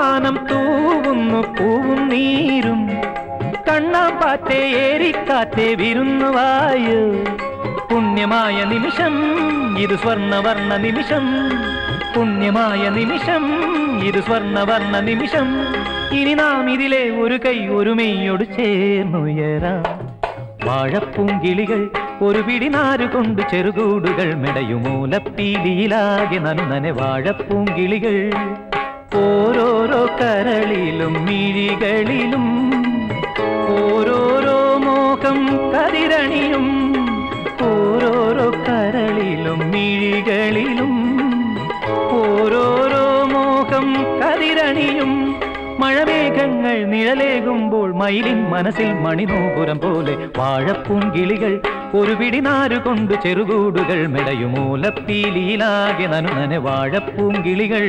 പൂമാനം തൂവുന്നു പൂവും നീരും. കണ്ണാമ്പാറ്റെ വിരുന്നു വിരുന്നുവായു പുണ്യമായ നിമിഷം ഇത് സ്വർണവർണ നിമിഷം. പുണ്യമായ നിമിഷം ഇത് സ്വർണവർണ നിമിഷം. ഇനി നാം ഇതിലെ ഒരു കൈ ഒരു മെയ്യോട് ചേർന്നുയരാം വാഴപ്പൂങ്കിളികൾ ഒരു പിടി നാരുകൊണ്ട് ചെറുകൂടുകൾ മെടയുമൂലപ്പീലിയിലാകെ നനുനനെ വാഴപ്പൂങ്കിളികൾ. കരളിലും മിഴികളിലും ഓരോരോ മോഹം കതിരണിയും ഓരോരോ കരളിലും മിഴികളിലും ഓരോരോ മോഹം കതിരണിയും മഴമേഘങ്ങൾ നിഴലേകുമ്പോൾ മയിലിൻ മനസ്സിൽ മണിനൂപുരം പോലെ വാഴപ്പൂങ്കിളികൾ ഒരു പിടിനാരുകൊണ്ട് ചെറുകൂടുകൾ മെടയുമൂലപ്പീലിയിലാകെ നനുനനെ വാഴപ്പൂങ്കിളികൾ